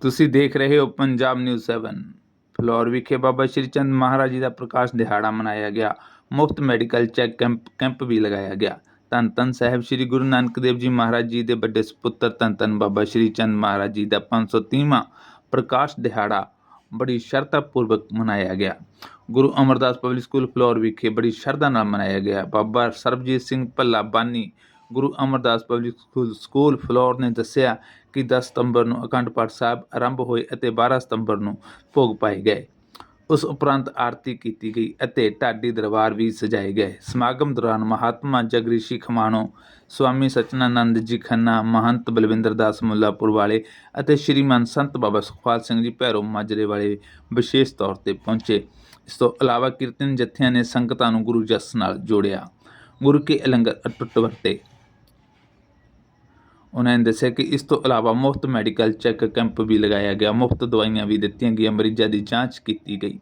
ਤੁਸੀਂ ਦੇਖ ਰਹੇ ਹੋ ਪੰਜਾਬ ਨਿਊਜ਼ 7 ਫਲੋਰ ਵਿਖੇ ਬਾਬਾ ਸ਼੍ਰੀ ਚੰਦ ਮਹਾਰਾਜ ਜੀ ਦਾ ਪ੍ਰਕਾਸ਼ ਦਿਹਾੜਾ ਮਨਾਇਆ ਗਿਆ। ਮੁਫਤ ਮੈਡੀਕਲ ਚੈੱਕ ਕੈਂਪ ਕੈਂਪ ਵੀ ਲਗਾਇਆ ਗਿਆ। ਧੰਨ ਧੰਨ ਸਾਹਿਬ ਸ੍ਰੀ ਗੁਰੂ ਨਾਨਕ ਦੇਵ ਜੀ ਮਹਾਰਾਜ ਜੀ ਦੇ ਵੱਡੇ ਸੁਪੁੱਤਰ ਧੰਨ ਧੰਨ ਬਾਬਾ ਸ਼੍ਰੀ ਚੰਦ ਮਹਾਰਾਜ ਜੀ ਦਾ 530ਵਾਂ ਪ੍ਰਕਾਸ਼ ਦਿਹਾੜਾ ਬੜੀ ਸ਼ਰਧਾ ਪੂਰਵਕ ਮਨਾਇਆ ਗਿਆ। ਗੁਰੂ ਅਮਰਦਾਸ ਪਬਲਿਕ ਸਕੂਲ ਫਲੋਰ ਵਿਖੇ ਬੜੀ ਸ਼ਰਧਾ ਨਾਲ ਮਨਾਇਆ ਗਿਆ। ਬਾਬਾ ਸਰਬਜੀਤ ਸਿੰਘ ਭੱਲਾ ਬਾਨੀ Guru Amardas public school school Phillaur ਨੇ ਦੱਸਿਆ ਕਿ 10 ਸਤੰਬਰ ਨੂੰ ਅਖੰਡ ਪਾਠ ਸਾਹਿਬ ਆਰੰਭ ਹੋਏ ਅਤੇ 12 ਸਤੰਬਰ ਨੂੰ ਭੋਗ ਪਾਏ ਗਏ। ਉਸ ਉਪਰੰਤ ਆਰਤੀ ਕੀਤੀ ਗਈ ਅਤੇ ਢਾਡੀ ਦਰਬਾਰ ਵੀ ਸਜਾਏ ਗਏ। ਸਮਾਗਮ ਦੌਰਾਨ ਮਹਾਤਮਾ ਜਗਰੀਸ਼ੀ ਖਮਾਣੋ, ਸਵਾਮੀ ਸਚਨਾਨੰਦ ਜੀ ਖੰਨਾ, ਮਹੰਤ ਬਲਵਿੰਦਰ ਦਾਸ ਮੁੱਲਾਪੁਰ ਵਾਲੇ ਅਤੇ ਸ਼੍ਰੀਮਾਨ ਸੰਤ ਬਾਬਾ ਸੁਖਪਾਲ ਸਿੰਘ ਜੀ ਭੈਰੋ ਮਾਜਰੇ ਵਾਲੇ ਵਿਸ਼ੇਸ਼ ਤੌਰ ਤੇ ਪਹੁੰਚੇ। ਇਸ ਤੋਂ ਇਲਾਵਾ ਕੀਰਤਨ ਜਥਿਆਂ ਨੇ ਸੰਗਤਾਂ ਨੂੰ ਗੁਰੂ ਜਸ ਨਾਲ ਜੋੜਿਆ। ਗੁਰੂ ਕੇ ਲੰਗਰ ਅਟੁੱਟ ਵਰਤੇ। ਉਹਨਾਂ ਨੇ ਦੱਸਿਆ ਕਿ ਇਸ ਤੋਂ ਇਲਾਵਾ ਮੁਫਤ ਮੈਡੀਕਲ ਚੈੱਕ ਕੈਂਪ ਵੀ ਲਗਾਇਆ ਗਿਆ, ਮੁਫਤ ਦਵਾਈਆਂ ਵੀ ਦਿੱਤੀਆਂ ਗਈਆਂ, ਮਰੀਜ਼ਾਂ ਦੀ ਜਾਂਚ ਕੀਤੀ ਗਈ।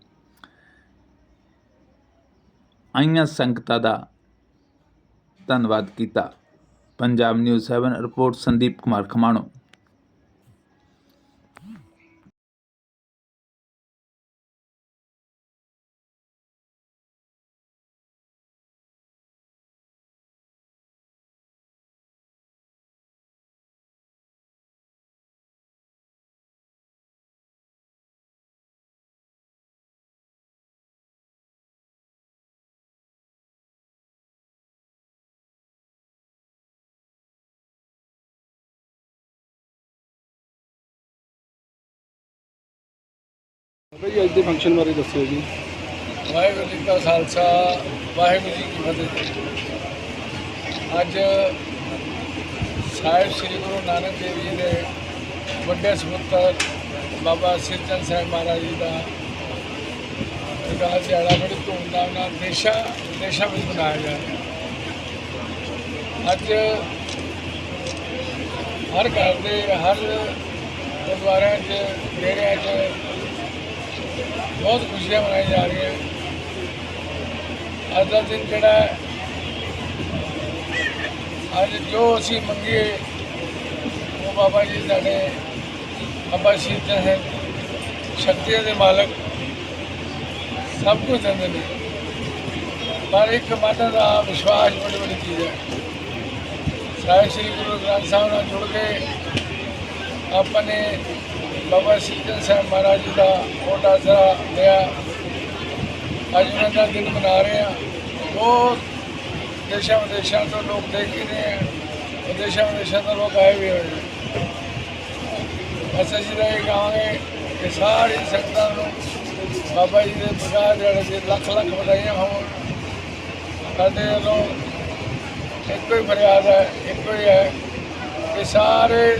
ਆਈਆਂ ਸੰਗਤਾਂ ਦਾ ਧੰਨਵਾਦ ਕੀਤਾ। Punjab news 7 report Sandeep Kumar Khamano. ਬਾਬਾ ਅੱਜ ਦੇ ਫੰਕਸ਼ਨ ਬਾਰੇ ਦੱਸਿਓ ਜੀ। ਵਾਹਿਗੁਰੂ ਜੀ ਕਾ ਖਾਲਸਾ, ਵਾਹਿਗੁਰੂ ਜੀ ਕੀ ਫਤਿਹ। ਅੱਜ ਸਾਹਿਬ ਸ੍ਰੀ ਗੁਰੂ ਨਾਨਕ ਦੇਵ ਜੀ ਦੇ ਵੱਡੇ ਸਪੁੱਤਰ ਬਾਬਾ ਸਿਰਚੰਦ ਸਾਹਿਬ ਮਹਾਰਾਜ ਜੀ ਦਾ ਪ੍ਰਕਾਸ਼ ਦਿਹਾੜਾ ਬੜੀ ਧੂਮਧਾਮ ਨਾਲ ਦੇਸ਼ਾਂ ਵਿਦੇਸ਼ਾਂ ਵਿੱਚ ਮਨਾਇਆ ਜਾ ਰਿਹਾ ਅੱਜ ਹਰ ਘਰ ਦੇ, ਹਰ ਗੁਰਦੁਆਰਿਆਂ 'ਚ, ਡੇਰਿਆਂ 'ਚ ਬਹੁਤ ਖੁਸ਼ੀਆਂ ਮਨਾਈ ਜਾ ਰਹੀਆਂ। ਅੱਜ ਦਾ ਦਿਨ ਜਿਹੜਾ ਅੱਜ ਜੋ ਅਸੀਂ ਮੰਗੀਏ, ਉਹ ਬਾਬਾ ਜੀ ਸਾਡੇ ਬਾਬਾ ਸ਼੍ਰੀ ਹੈ ਸ਼ਕਤੀਆਂ ਦੇ ਮਾਲਕ ਸਭ ਕੁਝ ਦਿੰਦੇ ਨੇ। ਪਰ ਇੱਕ ਮਨ ਦਾ ਵਿਸ਼ਵਾਸ ਬੜੀ ਬੜੀ ਚੀਜ਼ ਹੈ। ਸਾਹਿਬ ਸ੍ਰੀ ਗੁਰੂ ਗ੍ਰੰਥ ਸਾਹਿਬ ਨਾਲ ਜੁੜ ਕੇ ਆਪਾਂ ਨੇ ਬਾਬਾ ਸ਼੍ਰੀ ਸਾਹਿਬ ਮਹਾਰਾਜ ਜੀ ਦਾ ਬਹੁਤ ਆਸਰਾ ਲਿਆ। ਅੱਜ ਉਹਨਾਂ ਦਾ ਦਿਨ ਮਨਾ ਰਹੇ ਆ ਬਹੁਤ ਦੇਸ਼ਾਂ ਵਿਦੇਸ਼ਾਂ ਤੋਂ ਲੋਕ ਦੇਖ ਰਹੇ ਨੇ ਵਿਦੇਸ਼ਾਂ ਵਿਦੇਸ਼ਾਂ ਤੋਂ ਲੋਕ ਆਏ ਵੀ ਹੋਏ ਨੇ ਅਸੀਂ ਅਸੀਂ ਤਾਂ ਇਹ ਕਹਾਂਗੇ ਕਿ ਸਾਰੀ ਸੰਗਤਾਂ ਨੂੰ ਬਾਬਾ ਜੀ ਦੇ ਪ੍ਰਕਾਸ਼ ਦਿਹਾੜੇ ਦੀ ਲੱਖ ਲੱਖ ਵਧਾਈਆਂ ਹੋਣ। ਸਾਡੇ ਵੱਲੋਂ ਇੱਕੋ ਹੀ ਫਰਿਆਦ ਹੈ, ਇੱਕੋ ਹੀ ਹੈ ਕਿ ਸਾਰੇ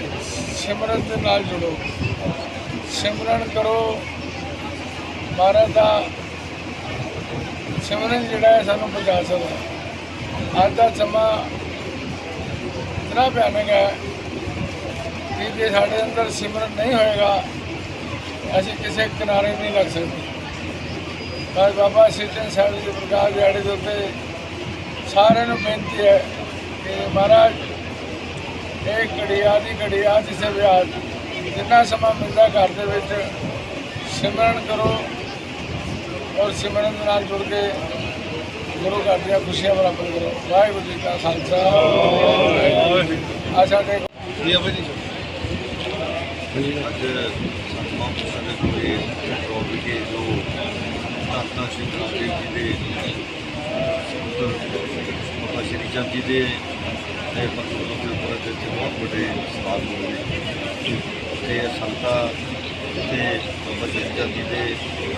ਸਿਮਰਨ ਦੇ ਨਾਲ ਜੁੜੋ। ਸਿਮਰਨ ਕਰੋ। ਮਹਾਰਾਜ ਦਾ ਸਿਮਰਨ ਜਿਹੜਾ ਹੈ ਸਾਨੂੰ ਬਚਾ ਸਕਦਾ ਅੱਜ ਦਾ ਸਮਾਂ ਇਤਨਾ ਭਿਆਨਕ ਹੈ ਕਿ ਜੇ ਸਾਡੇ ਅੰਦਰ ਸਿਮਰਨ ਨਹੀਂ ਹੋਏਗਾ, ਅਸੀਂ ਕਿਸੇ ਕਿਨਾਰੇ ਨਹੀਂ ਲੱਗ ਸਕਦੇ। ਪਰ ਬਾਬਾ ਸਿੱਧਨ ਸਾਹਿਬ ਜੀ ਦੇ ਪ੍ਰਕਾਸ਼ ਦਿਹਾੜੇ ਦੇ ਉੱਤੇ ਸਾਰਿਆਂ ਨੂੰ ਬੇਨਤੀ ਹੈ ਕਿ ਮਹਾਰਾਜ, ਇਹ ਘੜੀਆ ਦੀ ਘੜੀਆ ਜਿਸੇ ਵਿਆਜ ਜਿੰਨਾ ਸਮਾਂ ਮਿਲਦਾ ਘਰ ਦੇ ਵਿੱਚ, ਸਿਮਰਨ ਕਰੋ ਔਰ ਸਿਮਰਨ ਦੇ ਨਾਲ ਜੁੜ ਕੇ ਗੁਰੂ ਘਰ ਦੀਆਂ ਖੁਸ਼ੀਆਂ ਪ੍ਰਾਪਤ ਕਰੋ। ਵਾਹਿਗੁਰੂ ਜੀ ਕਾ ਖਾਲਸਾ। ਆ ਸਾਡੇ ਜੀ ਬਾਬਾ ਜੀ। ਅੱਜ ਸਤਮਾ ਸਾਡੇ ਕੋਲੇ ਪੈਟਰੋਲ ਵਿਖੇ ਜੋ ਧੰਨਾ ਸ਼੍ਰੀ ਗੁਰੂ ਦੇਵ ਜੀ ਦੇ ਸਪੁੱਤਰ ਸ਼੍ਰੀ ਚੰਦ ਜੀ ਦੇ ਦੇ ਪਤਵਲੋਂ ਦੇ ਉੱਪਰ ਅੱਜ ਬਹੁਤ ਵੱਡੇ ਸਮਾਗਮ ਹੋਏ। ਤੇ ਸੰਤਾ ਤੇ ਬਾਬਾ ਚੰਦ ਜੀ ਦੇ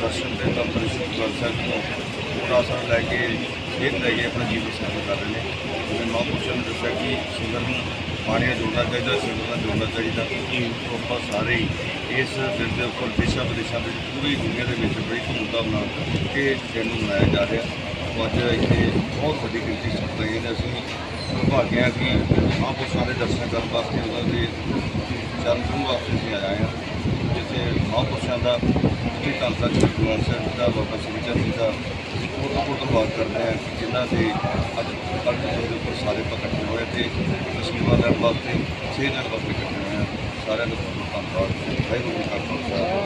ਦਰਸ਼ਨ ਦੇ ਤਾਂ ਪਰਿਸ਼ਦ ਕਰ ਸਕਦੇ ਥੋੜਾ ਸਾ ਲੈ ਕੇ ਇਹ ਲੈ ਕੇ ਆਪਣਾ ਜੀਵਨ ਸਾਥ ਕਰ ਰਹੇ ਨੇ। ਜਿਵੇਂ ਮਹਾਂਪੁਰਸ਼ਾਂ ਨੇ ਦੱਸਿਆ ਕਿ ਸਿੰਗਰ ਨੂੰ ਪਾਣੀ ਨਾਲ ਜੋੜਨਾ ਚਾਹੀਦਾ ਸਿੰਗਰ ਨਾਲ ਜੋੜਨਾ ਚਾਹੀਦਾ। ਉਹ ਆਪਾਂ ਸਾਰੇ ਹੀ ਇਸ ਦਿਨ ਦੇ ਉੱਪਰ ਦੇਸ਼ਾਂ ਵਿਦੇਸ਼ਾਂ ਵਿੱਚ ਪੂਰੀ ਦੁਨੀਆ ਦੇ ਵਿੱਚ ਬੜੀ ਧੂਮਧਾਮ ਨਾਲ ਇਹ ਦਿਨ ਨੂੰ ਮਨਾਇਆ ਜਾ ਰਿਹਾ। ਅੱਜ ਇੱਥੇ ਬਹੁਤ ਵੱਡੀ ਗਿਣਤੀ ਸੰਗਤਾਂ ਨੇ ਅਸੀਂ ਭਾਗਿਆ ਹਾਂ ਕਿ ਮਹਾਂਪੁਰਸ਼ਾਂ ਦੇ ਦਰਸ਼ਨ ਕਰਨ ਵਾਸਤੇ ਉਹਨਾਂ ਦੇ ਚਰਨ ਛੂਹਣ ਵਾਸਤੇ ਅਸੀਂ ਆਇਆ ਹਾਂ ਜਿੱਥੇ ਮਹਾਂਪੁਰਸ਼ਾਂ ਦਾ ਉੱਤੇ ਧੰਨ ਤੱਕ ਸ੍ਰੀ ਗੁਰੂ ਗ੍ਰੰਥ ਸਾਹਿਬ ਦਾ ਬਾਬਾ ਸ਼੍ਰੀ ਚੰਦ ਜੀ ਦਾ ਬਹੁਤ ਬਹੁਤ ਧੰਨਵਾਦ ਕਰਦੇ ਹਾਂ ਕਿ ਜਿਨ੍ਹਾਂ ਦੇ ਅੱਜ ਕੱਲ੍ਹ ਦੇ ਉੱਪਰ ਸਾਰੇ ਇਕੱਠੇ ਹੋਏ ਤੇ ਅਸ਼ੀਰਵਾਦ ਲੈਣ ਵਾਸਤੇ ਸੇਧ ਲੈਣ ਵਾਸਤੇ ਇਕੱਠੇ ਹੋਏ ਹਾਂ ਸਾਰਿਆਂ ਦਾ ਧੰਨਵਾਦ। ਵਾਹਿਗੁਰੂ ਜੀ ਕਾ ਖਾਲਸਾ।